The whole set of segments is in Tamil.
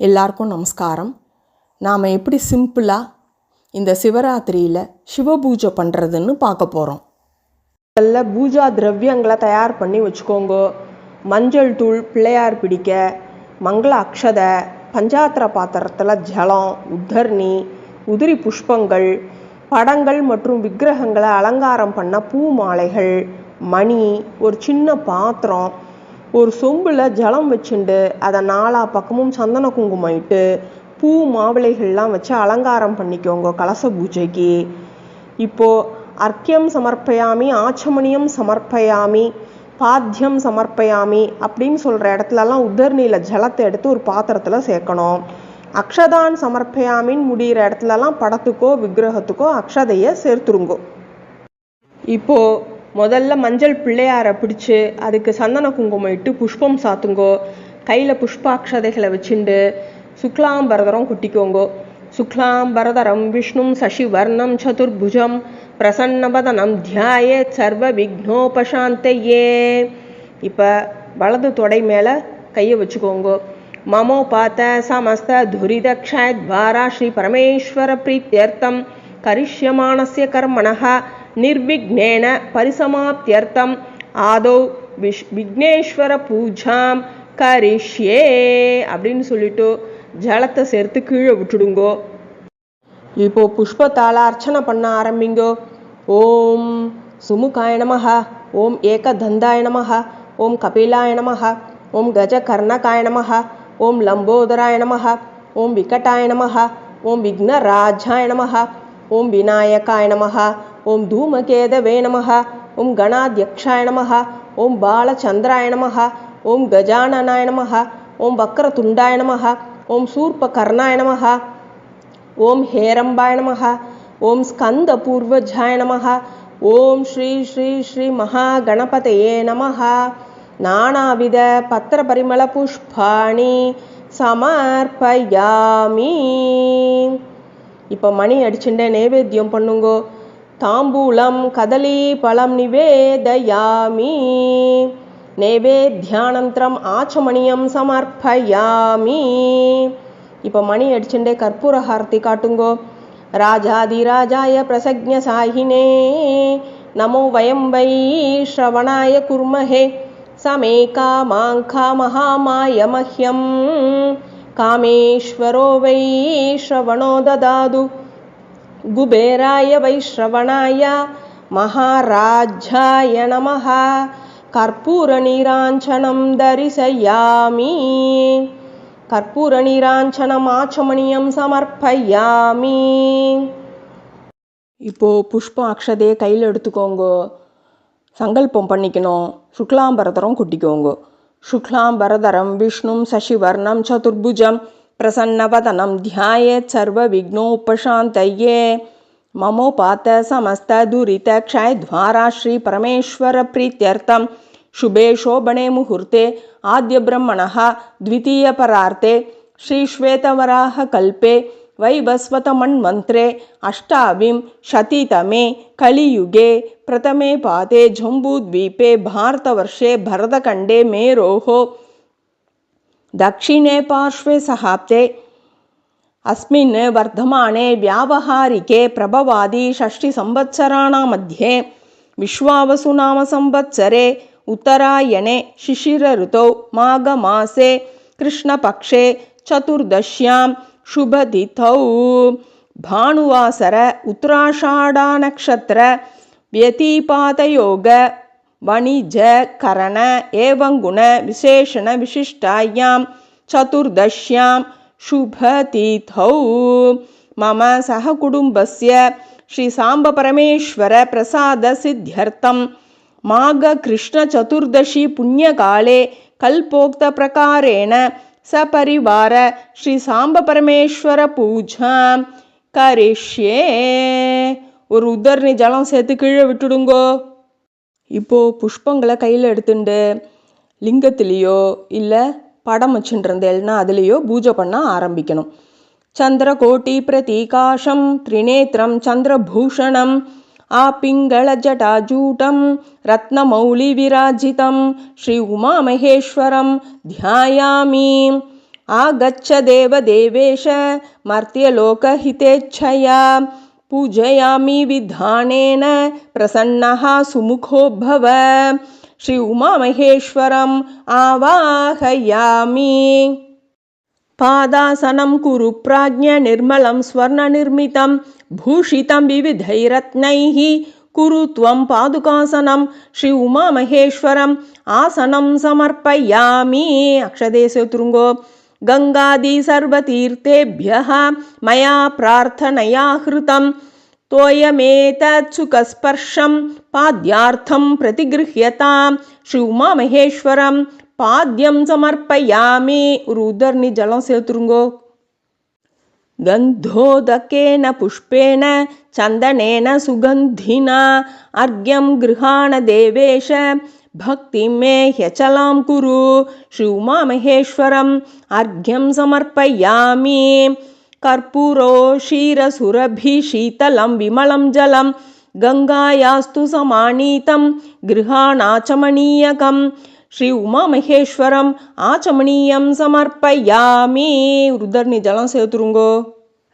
எல்லாருக்கும் நமஸ்காரம். நாம் எப்படி சிம்பிளாக இந்த சிவராத்திரியில் சிவபூஜை பண்ணுறதுன்னு பார்க்க போகிறோம் முதல்ல பூஜா திரவியங்களை தயார் பண்ணி வச்சுக்கோங்க. மஞ்சள் தூள் பிள்ளையார் பிடிக்க மங்கள அக்ஷதை பஞ்சாத்திர பாத்திரத்தில் ஜலம் உத்தர்ணி உதிரி புஷ்பங்கள் படங்கள் மற்றும் விக்கிரகங்களை அலங்காரம் பண்ண பூ மாலைகள் மணி ஒரு சின்ன பாத்திரம் ஒரு சொம்பில் ஜலம் வச்சுண்டு அதை நாலா பக்கமும் சந்தன குங்குமம் இட்டு பூ மாவிளைகள்லாம் வச்சு அலங்காரம் பண்ணிக்கோங்க கலச பூஜைக்கு. இப்போது அர்க்கியம் சமர்ப்பயாமி ஆச்சமணியம் சமர்ப்பயாமி பாத்தியம் சமர்ப்பயாமி அப்படின்னு சொல்கிற இடத்துலலாம் உதர்நீல ஜலத்தை எடுத்து ஒரு பாத்திரத்தில் சேர்க்கணும். அக்ஷதான் சமர்ப்பயாமின்னு முடிகிற இடத்துலலாம் படத்துக்கோ விக்கிரகத்துக்கோ அக்ஷதையை சேர்த்துருங்கோ. இப்போ முதல்ல மஞ்சள் பிள்ளையாரை பிடிச்சு அதுக்கு சந்தன குங்குமம் இட்டு புஷ்பம் சாத்துங்கோ. கையில் புஷ்பாட்சதைகளை வச்சுண்டு சுக்லாம்பரதரம் குட்டிக்கோங்கோ. சுக்லாம்பரதரம் விஷ்ணும் சசிவர்ணம் சதுர்புஜம் பிரசன்னபதனம் தியாயே சர்வ விக்னோபசாந்தையே. இப்போ வலது தொடை மேலே கையை வச்சுக்கோங்கோ. மமோ பாத்த சமஸ்த துரிதக்ஷாய துவாரா ஸ்ரீ பரமேஸ்வர பிரீத்தியர்த்தம் கரிஷ்யமானசிய கர்மணகா நிர்விக்னேன பரிசமாப்தியர்த்தம் ஆதௌ விஷ் விக்னேஸ்வர பூஜாம் கரிஷ்யே அப்படின்னு சொல்லிட்டு ஜலத்தை சேர்த்து கீழே விட்டுடுங்கோ இப்போ புஷ்பத்தால அர்ச்சனை பண்ண ஆரம்பிங்கோ ஓம் சுமுகாய நமஹ ஓம் ஏகதந்தாய நமஹ ஓம் கபிலாய நமஹ ஓம் கஜகர்ணகாய நமஹ ஓம் லம்போதராய நமஹ ஓம் விகட்டாய நமஹ ஓம் விக்னராஜாய நமஹ ஓம் விநாயகாய நமஹ ஓம் தூமகேதவே நமஹ ஓம் கணாத்யக்ஷாய நமஹ ஓம் பாலச்சந்திராய நமஹ ஓம் கஜானனாய நமஹ ஓம் வக்ரதுண்டாய நமஹ ஓம் சூர்பகர்ணாய நமஹ ஓம் ஹேரம்பாய நமஹ ஓம் ஸ்கந்த பூர்வஜாய நமஹ ஓம் ஸ்ரீ ஸ்ரீ ஸ்ரீ மகா மகாகணபதயே நமஹ. நானாவித பத்திர பரிமள புஷ்பாணி சமர்ப்பயாமி. இப்போ மணி அடிச்சுட்டே நைவேத்தியம் பண்ணுங்கோ. தாம்பூலம் கதலி பழம் நிவேதயாமி. நைவேத்தியானந்தரம் ஆச்சமணியம் சமர்ப்பயாமி. இப்போ மணி அடிச்சுட்டே கற்பூர ஹாரதி காட்டுங்கோ. ராஜாதிராஜாய பிரசக்ஞ சாகினே. நமோ வயம் வை ஸ்ரவணாய குர்மஹே. சமே காமாங்கா மகாமாய மஹ்யம். காமேஸ்வரோ வை ஸ்ரவணோ ததாது. குபேராய வைஷ்ரவணாய மகாராஜாய நமः கற்பூரநீராஞ்சனம் தரிசயாமி. கற்பூரநீராஞ்சனம் ஆச்சமணியம் சமர்ப்பயாமி. இப்போ புஷ்பம் அக்ஷதையை கையில் எடுத்துக்கோங்கோ. சங்கல்பம் பண்ணிக்கணும். சுக்லாம்பரதரம் கொட்டிக்கோங்க. சுக்லாம்பரதரம் விஷ்ணும் சசிவர்ணம் சதுர்புஜம் प्रसन्नवदनं ध्यायेत् सर्वविघ्नोपशान्तये ममोपात समस्तदुरितक्षयद्वारा श्रीपरमेश्वरप्रीत्यर्थं शुभे शोभणे मुहूर्ते आद्यब्रह्मणः द्वितीयपरार्ते श्रीश्वेतवराहकल्पे वैवस्वतमन्मन्त्रे अष्टाविंशतितमे कलियुगे प्रथमे पादे जम्बूद्वीपे भारतवर्षे भरतखण्डे मेरोः दक्षिणे पार्श्वे सहाब्दे अस्मिन् वर्धमाने व्यावहारिके प्रभवादि षष्टिसंवत्सराणां मध्ये विश्वावसुनामसंवत्सरे उत्तरायणे शिशिरऋतौ माघमासे कृष्णपक्षे चतुर्दश्यां शुभतिथौ भानुवासर उत्तराषाढानक्षत्र व्यतिपातयोग वणिजकरण एवं गुण विशेषण विशिष्टायां चतुर्दश्यां शुभतिथौ मम सहकुटुम्बस्य श्रीसाम्बपरमेश्वरप्रसादसिद्ध्यर्थं माघकृष्णचतुर्दशी पुण्यकाले कल्पोक्तप्रकारेण सपरिवार श्रीसाम्बपरमेश्वरपूजां கரிஷ்யே ஒரு உதர்ணி ஜலம் சேர்த்து கீழே விட்டுடுங்கோ இப்போது புஷ்பங்களை கையில் எடுத்துண்டு லிங்கத்திலேயோ இல்லை படம் வச்சுட்டுருந்தேல்னா அதுலேயோ பூஜை பண்ண ஆரம்பிக்கணும் சந்திரகோட்டி பிரதீகாஷம் திரிநேத்திரம் சந்திரபூஷணம் आपिङ्गळजटाजूटं रत्नमौलिविराजितं श्री उमामहेश्वरं ध्यायामि आगच्छ देवदेवेश मर्त्यलोकहितेच्छया पूजयामि विधानेन प्रसन्नः सुमुखो भव श्री उमामहेश्वरम् आवाहयामि। पादासनं कुरु प्राज्ञ निर्मलं स्वर्णनिर्मितं भूषितं विविधैरत्नैः। कुरु त्वं पादुकासनं श्री उमामहेश्वरम् आसनं समर्पयामि। अक्षदे सेतुरुङ्गो गङ्गादिसर्वतीर्थेभ्यः मया प्रार्थनया हृतं तोयमेतत्सुकस्पर्शं पाद्यार्थं प्रतिगृह्यतां शिवमामहेश्वरं पाद्यं समर्पयामि। रुदर्निजलसेतृङ्गो गन्धोदकेन पुष्पेण चन्दनेन सुगन्धिना। अर्घ्यं गृहाण देवेश। भक्तिं मे ह्यचलां कुरु शिवमामहेश्वरम् अर्घ्यं समर्पयामि। कर्पूरो क्षीरसुरभिशीतलं विमलं जलं गङ्गायास्तु समानीतं गृहाणाचमणीयकं श्री उमामहेश्वरम् आचमनीयं समर्पयामि रुदर्निजलं सेतुरुङ्गो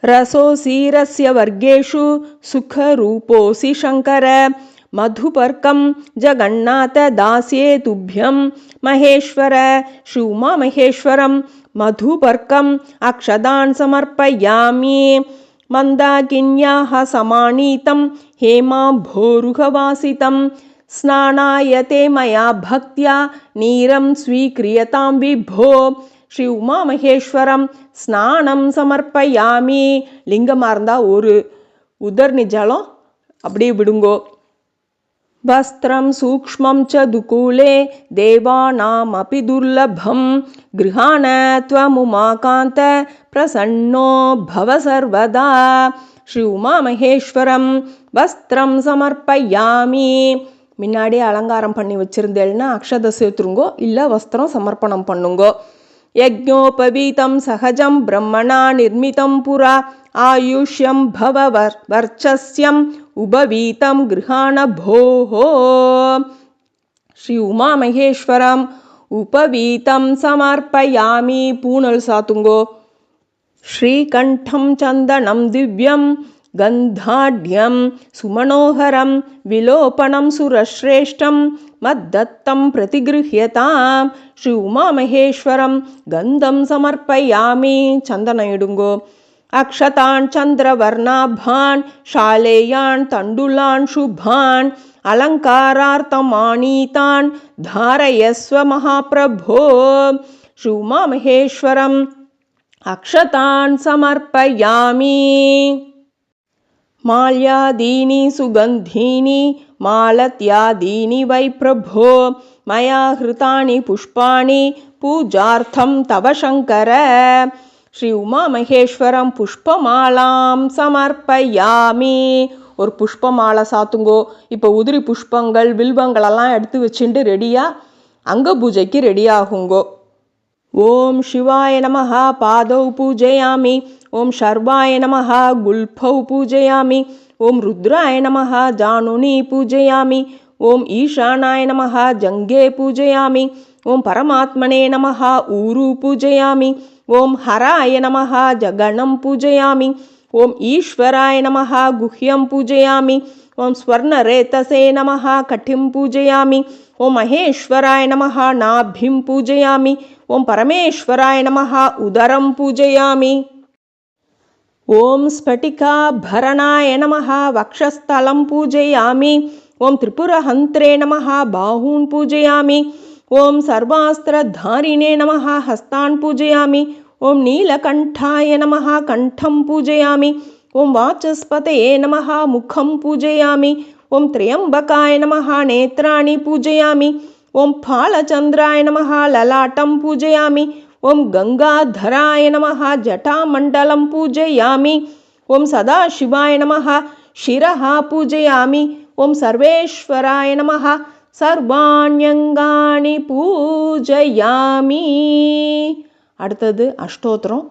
रसोऽसि रस्य वर्गेषु सुखरूपोऽसि शङ्कर। மதுபர்க்கம் ஜகநாத தாசியே துப்பியம் மகேஸ்வர ஸ்ரீ உமாமகேஸ்வரம் மதுபர்க்கம் அக்ஷதான் சமர்ப்பயாமி मन्दाकिन्याः समानीतं हेमाम्भोरुहवासितं स्नानाय ते मया भक्त्या नीरं स्वीक्रियतां विभो ஸ்ரீ உமாமகேஸ்வரம் ஸ்நானம் சமர்ப்பயாமி லிங்கமாக இருந்தால் ஒரு உதர்ணி ஜலம் அப்படியே விடுங்கோ वस्त्रं सूक्ष्मं च दुकूले देवानामपि दुर्लभं गृहाण त्वमुमाकान्त प्रसन्नो भव सर्वदा ஸ்ரீ உமாமகேஸ்வரம் வஸ்திரம் சமர்ப்பயாமி முன்னாடியே அலங்காரம் பண்ணி வச்சிருந்தேன்னா அக்ஷத சேர்த்துருங்கோ இல்லை வஸ்திரம் சமர்ப்பணம் பண்ணுங்கோ யஜ்ஞோபவீதம் சகஜம் பிரம்மணா நிர்மிதம் புரா ஆயுஷ்யம் பவ வர் வர்ச்சஸ்யம் உபவீதம் கிருஹாண போஹோ ஸ்ரீ உமாமகேஸ்வரம் உபவீதம் சமர்ப்பயாமி பூனல் சாத்துங்கோ श्रीकण्ठं चन्दनं दिव्यं गन्धाढ्यं सुमनोहरं विलोपनं सुरश्रेष्ठं मद्दत्तं प्रतिगृह्यतां श्री उमामहेश्वरं गन्धं समर्पयामि चन्दनयिडुङ्गो अक्षतान् चन्द्रवर्णाभान् शालेयान् तण्डुलान् शुभान् अलङ्कारार्थमानीतान् धारयस्व महाप्रभो। श्री उमामहेश्वरम् अक्षतान् समर्पयामि। माल्यादीनि सुगन्धीनि मालत्यादीनि वै प्रभो। मया हृतानि पुष्पाणि पूजार्थं तव शङ्कर ஸ்ரீ உமாமகேஸ்வரம் புஷ்பமாலாம் சமர்ப்பயாமி. ஒரு புஷ்பமாலை சாத்துங்கோ. இப்போ உதிரி புஷ்பங்கள் வில்வங்களெல்லாம் எடுத்து வச்சுட்டு ரெடியாக அங்க பூஜைக்கு ரெடியாகுங்கோ. ஓம் சிவாய நமஹா பாதௌ பூஜையாமி. ஓம் சர்வாய நமஹா குல்பௌ பூஜையாமி. ஓம் ருத்ராய நமஹா ஜானுனி பூஜையாமி. ஓம் ஈஷானாய நமஹா ஜங்கே பூஜையாமி. ஓம் பரமாத்மனே நமஹா ஊரு பூஜையாமி. ॐ हराय नमः जगणं पूजयामि। ॐ ईश्वराय नमः गुह्यं पूजयामि। ॐ स्वर्णरेतसे नमः कटिं पूजयामि। ॐ महेश्वराय नमः नाभिं पूजयामि। ॐ परमेश्वराय नमः उदरं पूजयामि। ॐ स्फटिकाभरणाय नमः वक्षस्थलं पूजयामि। ॐ त्रिपुरहन्त्रे नमः बाहून् पूजयामि ॐ सर्वास्त्रधारिणे नमः, हस्तान् पूजयामि। ॐ नीलकण्ठाय नमः, कण्ठं पूजयामि। ॐ वाचस्पतये नमः, मुखं पूजयामि। ॐ त्र्यम्बकाय नमः, नेत्राणि पूजयामि। ॐ फालचन्द्राय नमः, ललाटं पूजयामि। ॐ गङ्गाधराय नमः, जटामण्डलं पूजयामि। ॐ सदाशिवाय नमः, शिरः पूजयामि। ॐ सर्वेश्वराय नमः சர்வாண்யங்காணி பூஜயாமி. அடுத்தது அஷ்டோத்திரம்.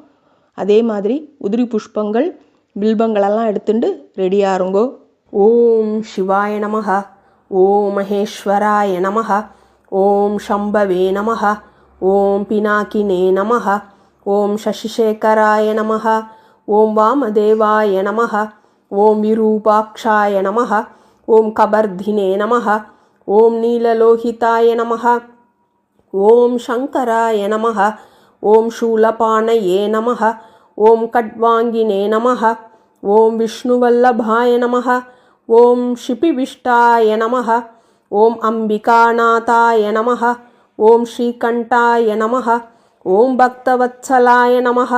அதே மாதிரி உதிரி புஷ்பங்கள் பில்பங்களெல்லாம் எடுத்துட்டு ரெடியாருங்கோ. ஓம் சிவாய நமக ஓம் மகேஸ்வராய நமக ஓம் சம்பவே நமக ஓம் பினாக்கினே நமக ஓம் சசிசேகராய நமக ஓம் வாமதேவாய நமக ஓம் விரூபாட்சாய நமக ஓம் கபர்தினே நமக ॐ नीललोहिताय नमः ॐ शङ्कराय नमः ॐ शूलपाणये नमः ॐ कड्वाङ्गिने नमः ॐ विष्णुवल्लभाय नमः ॐ शिपिविष्टाय नमः ॐ अम्बिकानाथाय नमः ॐ श्रीकण्ठाय नमः ॐ भक्तवत्सलाय नमः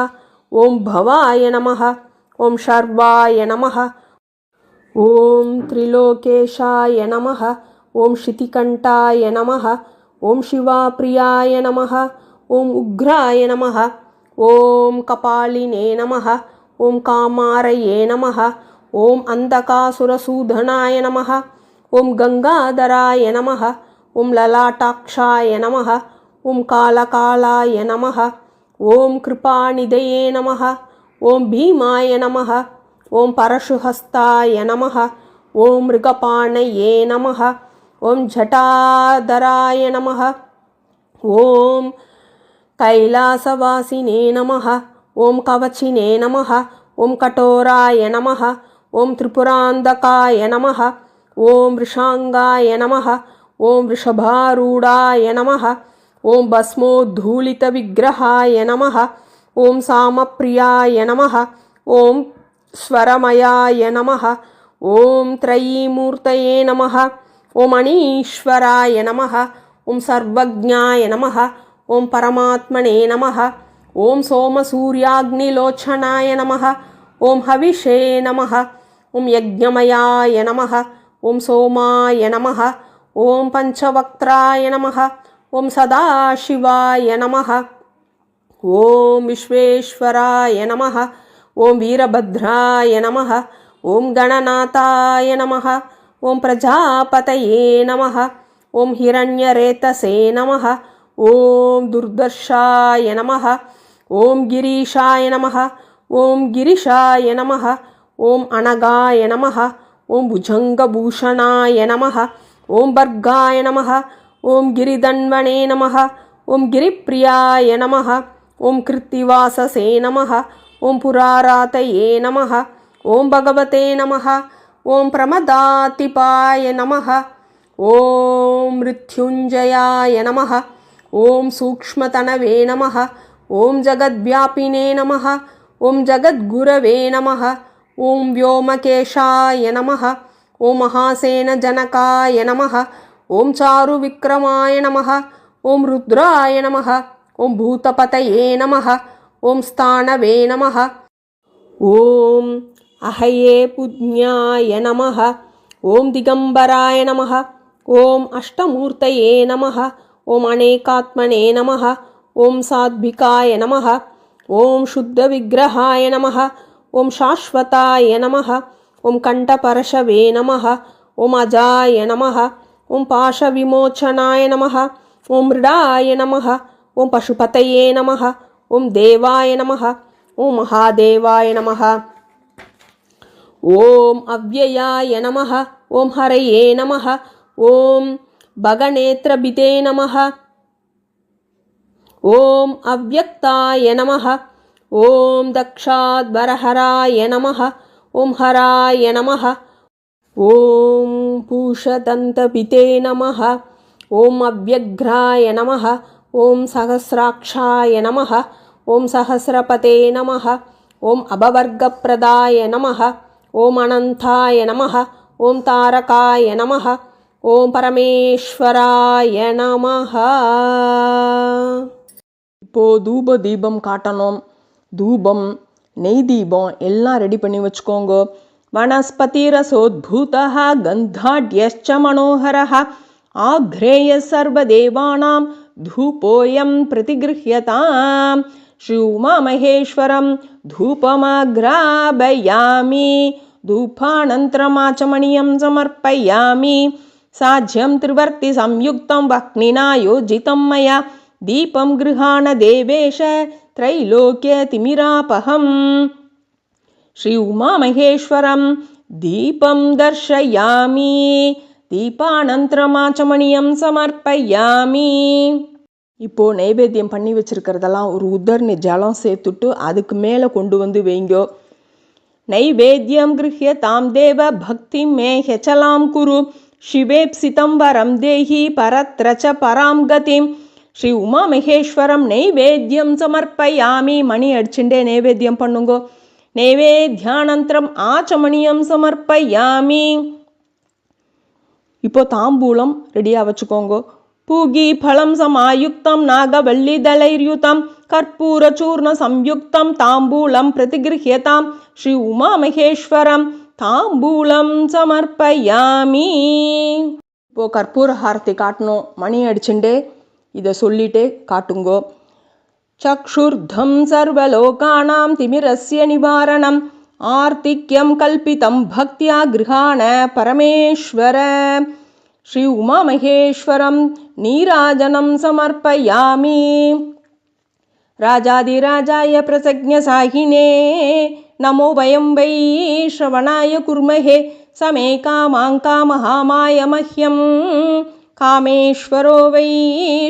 ॐ भवाय नमः ॐ शर्वाय नमः ॐ त्रिलोकेशाय नमः ஓம் ஷிதிகண்டாய நம ஓம் சிவாபிரியாய நம ஓம் உக்ராய நம ஓம் கபாலினே நம ஓம் காமாரையே நம ஓம் அந்தகாசுரசூதனாய நம ஓம் கங்காதராய நம ஓம் லலாட்டாட்சாய நம ஓம் காலகாலாய நம ஓம் கிருபாநிதயே நம ஓம் பீமாய நம ஓம் பரசுஹஸ்தாய நம ஓம் மிருகபாணயே நம ॐ जटाधराय नमः ॐ कैलासवासिने नमः ॐ कवचिने नमः ॐ कठोराय नमः ॐ त्रिपुरान्धकाय नमः ॐ वृषाङ्गाय नमः ॐ वृषभारूढाय नमः ॐ भस्मोद्धूलितविग्रहाय नमः ॐ सामप्रियाय नमः ॐ स्वरमयाय नमः ॐ त्रयीमूर्तये नमः ॐ अणीश्वराय नमः ॐ सर्वज्ञाय नमः ॐ परमात्मने नमः ॐ सोमसूर्याग्निलोचनाय नमः ॐ हविषे नमः ॐ यज्ञमयाय नमः ॐ सोमाय नमः ॐ पञ्चवक्त्राय नमः ॐ सदाशिवाय नमः ॐ विश्वेश्वराय नमः ॐ वीरभद्राय नमः ॐ गणनाथाय नमः ॐ प्रजापतये नमः ॐ हिरण्यरेतसे नमः ॐ दुर्दर्शाय नमः ॐ गिरीशाय नमः ॐ गिरिशाय नमः ॐ अनगाय नमः ॐ भुजङ्गभूषणाय नमः ॐ भर्गाय नमः ॐ गिरिदण्वणे नमः ॐ गिरिप्रियाय नमः ॐ कृत्तिवाससे नमः ॐ पुरारातये नमः ॐ भगवते नमः ఓం ప్రమదాతిపాయ నమ ఓం మృత్యుంజయాయ నమ ఓం సూక్ష్మతనవే నమ ఓం జగద్వ్యాపినే నమ ఓం జగద్గురవే నమ ఓం వ్యోమకేశాయ నమ ఓం మహాసేన జనకాయ నమ ఓం చారు విక్రమాయ నమ ఓం రుద్రాయ నమ ఓం భూతపతయే నమ ఓం స్థానవే నమ ఓం अहये पुज्ञाय नमः ॐ दिगम्बराय नमः ॐ अष्टमूर्तये नमः ॐ अनेकात्मने नमः ॐ साध्विकाय नमः ॐ शुद्धविग्रहाय नमः ॐ शाश्वताय नमः ॐ कण्ठपरशवे नमः ॐ अजाय नमः ॐ पाशविमोचनाय नमः ॐ मृडाय नमः ॐ पशुपतये नमः ॐ देवाय नमः ॐ महादेवाय नमः ॐ अव्ययाय नमः ॐ हरये नमः ॐ भगनेत्रभिते नमः ॐ अव्यक्ताय नमः ॐ दक्षाद्वरहराय नमः ॐ हराय नमः ॐ पूषदन्तपिते नमः ॐ अव्यघ्राय नमः ॐ सहस्राक्षाय नमः ॐ सहस्रपते नमः ॐ अभवर्गप्रदाय नमः ஓம் அனந்தாய நம ஓம் தாரகாய நம ஓம் பரமேஸ்வராய நம இப்போது தூப தீபம் காட்டணும். தூபம் நெய் தீபம் எல்லாம் ரெடி பண்ணி வச்சுக்கோங்க. வனஸ்பதிரசோத்பூதா கந்தாட்யச்ச மனோகரா ஆக்ரேய சர்வதேவானாம் தூபோயம் பிரதிகிருஹியதாம். श्री उमामहेश्वरं धूपमाग्रापयामि धूपानन्तरमाचमणीयं समर्पयामि। साज्यं त्रिवर्तिसंयुक्तं वह्निना योजितं मया दीपं गृहाण देवेश त्रैलोक्यतिमिरापहम् श्री उमामहेश्वरं दीपं दर्शयामि दीपानन्तरमाचमणीयं समर्पयामि இப்போது நைவேத்தியம் பண்ணி வச்சிருக்கிறதெல்லாம் ஒரு உதர்ணி ஜலம் சேர்த்துட்டு அதுக்கு மேலே கொண்டு வந்து வைங்கோ. நைவேத்தியம் கிருஹ்ய தாம் தேவ பக்தி மே ஹெச்சலாம் குரு. சிவேப்சிதம் வரம் தேஹி பரத்ரச்ச பராம் கதிம். ஸ்ரீ உமா மகேஸ்வரம் நைவேத்தியம் சமர்ப்பயாமி. மணி அடிச்சுட்டே நைவேத்தியம் பண்ணுங்கோ. நைவேத்தியானந்தரம் ஆச்சமணியம் சமர்ப்பயாமி. இப்போ தாம்பூலம் ரெடியாக வச்சுக்கோங்கோ. பூகி பழம் சமாயுக்தம் நாகவல்லிதளைர்யுதம் கற்பூர சூர்ண சம்யுக்தம் தாம்பூலம் பிரதிகிருஹ்யதாம் ஸ்ரீ உமா மகேஸ்வரம் தாம்பூலம் சமர்ப்பயாமி இப்போ கற்பூர ஹாரத்தி காட்டணும் மணி அடிச்சுட்டே இதை சொல்லிட்டே காட்டுங்கோ चक्षुर्धं सर्वलोकानां तिमिरस्य निवारणम् आर्तिक्यं कल्पितं भक्त्या गृहाण परमेश्वर श्री उमामहेश्वरं नीराजनं समर्पयामि राजाधिराजाय प्रसज्ञसाहिने नमो वयं वै श्रवणाय कुर्महे समे कामाङ्कामहामाय मह्यं कामेश्वरो वै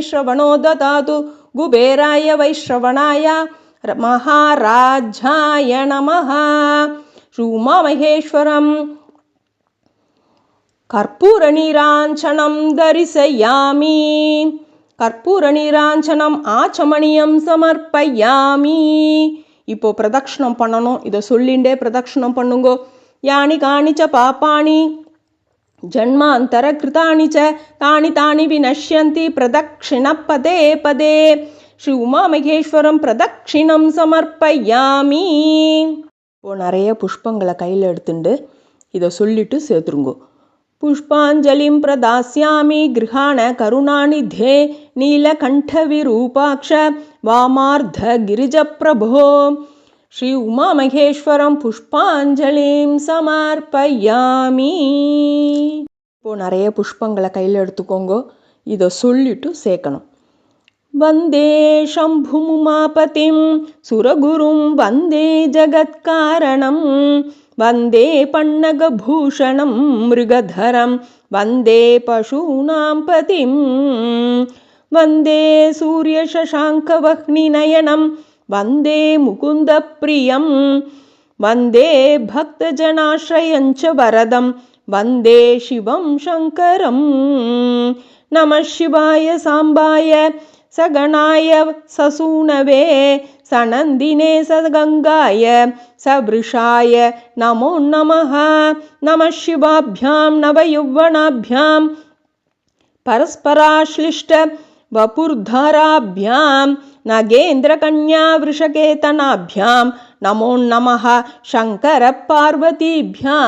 श्रवणो ददातु कुबेराय वैश्रवणाय र- महाराजाय नमः श्रीउमामहेश्वरं கற்பூரநீராஞ்சனம் தரிசையாமி. கற்பூரநீராஞ்சனம் ஆச்சமணியம் சமர்ப்பயாமி. இப்போ பிரதக்ஷணம் பண்ணணும். இதை சொல்லிண்டே பிரதக்ஷணம் பண்ணுங்கோ. யானி காணிச்ச பாப்பாணி ஜன்மாந்தர கிருதாணி ச தானி தானி வினஷ்யந்தி பிரதக்ஷிண பதே. பதே ஸ்ரீ உமா மகேஸ்வரம் பிரதக்ஷிணம் சமர்ப்பயாமி. இப்போ நிறைய புஷ்பங்களை கையில் எடுத்துட்டு இதை சொல்லிட்டு சேர்த்துருங்கோ. புஷ்பாஞ்சலிம் பிரதாஸ்யாமி கிருஹாண கருணாநிதே நீலகண்டவிரூபாக்ஷ வாமார்த்த கிரிஜ பிரபோ ஸ்ரீ உமாமகேஸ்வரம் புஷ்பாஞ்சலிம் சமர்ப்பயாமி இப்போ நிறைய புஷ்பங்களை கையில் எடுத்துக்கோங்க இதை சொல்லிட்டு சேர்க்கணும் वन्दे शम्भुमुमापतिं सुरगुरुं वन्दे जगत्कारणं वन्दे पन्नगभूषणं मृगधरं वन्दे पशूनां पतिं। वन्दे सूर्यशशाङ्कवह्निनयनं वन्दे मुकुन्दप्रियं। वन्दे भक्तजनाश्रयं च वरदं वन्दे शिवं शङ्करं। नमः शिवाय साम्बाय सगणाय ससूनवे सनन्दिने सगङ्गाय सवृषाय नमो नमः नमः शिवाभ्यां नवयौवनाभ्यां परस्पराश्लिष्ट वपुर्धराभ्यां नगेन्द्रकन्यावृषकेतनाभ्यां नमो नमः शङ्करपार्वतीभ्यां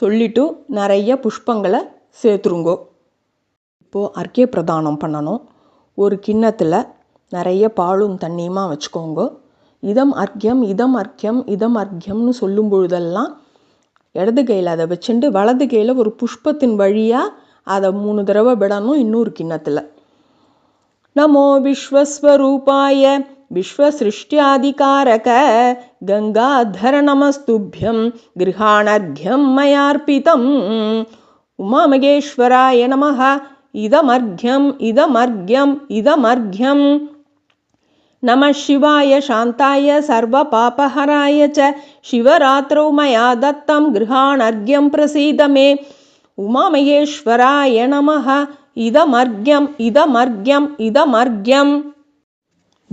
சொல்லிட்டு நிறைய புஷ்பங்களை சேர்த்துருங்கோ இப்போது அர்க்கிய பிரதானம் பண்ணணும் ஒரு கிண்ணத்தில் நிறைய பாலும் தண்ணியுமா வச்சுக்கோங்க. இதம் அர்க்யம் இதம் அர்க்யம் இதம் அர்க்யம்னு சொல்லும் பொழுதெல்லாம் இடது கையில் அதை வச்சுட்டு வலது கையில் ஒரு புஷ்பத்தின் வழியாக அதை மூணு தடவை விடணும் இன்னொரு கிண்ணத்தில். நமோ விஸ்வஸ்வரூபாய விஸ்வசிருஷ்டியாதிகாரக கங்காதர நமஸ்துபியம் கிருஹாணர்க்யம் மயார்ப்பிதம் உமாமகேஸ்வராய நமஹ இதமர்க்யம் இதமர்க்யம் இதமர்க்யம் नमः शिवाय शान्ताय सर्वपापहराय च शिवरात्रौ मया दत्तं गृहाणर्घ्यं प्रसीद मे। उमामहेश्वराय नमः। इदमर्घ्यम् इदमर्घ्यम् इदमर्घ्यम्।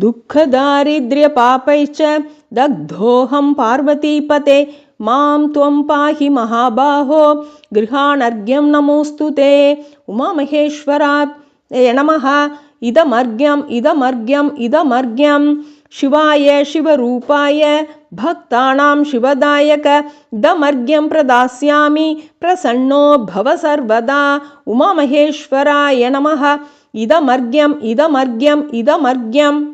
दुःखदारिद्र्यपापैश्च दग्धोऽहं पार्वतीपते। मां त्वं पाहि महाबाहो। गृहाणर्घ्यं नमोऽस्तु ते। उमामहेश्वरात् नमः इदमर्घ्यम् इदमर्घ्यम् इदमर्घ्यम् शिवाय शिवरूपाय भक्तानां शिवदायक। इदमर्घ्यं प्रदास्यामि प्रसन्नो भव सर्वदा। उमामहेश्वराय नमः। इदमर्घ्यम् इदमर्घ्यम् इदमर्घ्यम्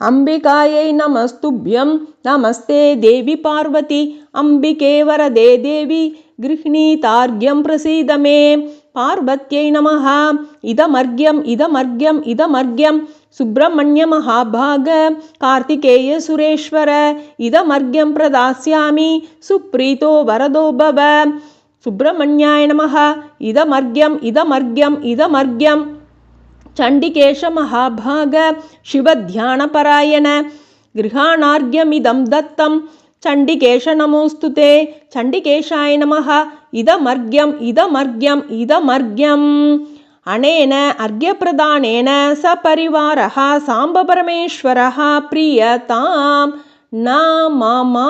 अम्बिकायै नमस्तुभ्यं नमस्ते देवि पार्वती। अम्बिके वरदे देवी। गृह्णीतार्घ्यं प्रसीद मे பார்வத்யை நமஹ. இதமர்க்யம் இதமர்க்யம் இதமர்க்யம். சுப்பிரமணிய மகாபாக கார்த்திகேய சுரேஸ்வர இதமர்க்யம் பிரதாஸ்யாமி. சுப்ரீதோ வரதோ பவ. சுப்பிரமணியாய நமஹ. இதமர்க்யம் இதமர்க்யம் இதமர்க்யம். சண்டிகேஷ மகாபாக சிவத்தியானபராயண கிரகாணார்கியமிதம் தத்தம். சண்டிகேஷ நமோஸ்து தே சண்டிகேஷாய நமக இதமர்க்யம் இதமர்க்யம் இதமர்க்யம் அனேன அர்க்யப்பிரதானேன ச பரிவாரக சாம்பபரமேஸ்வரக பிரியதாம் நாமமா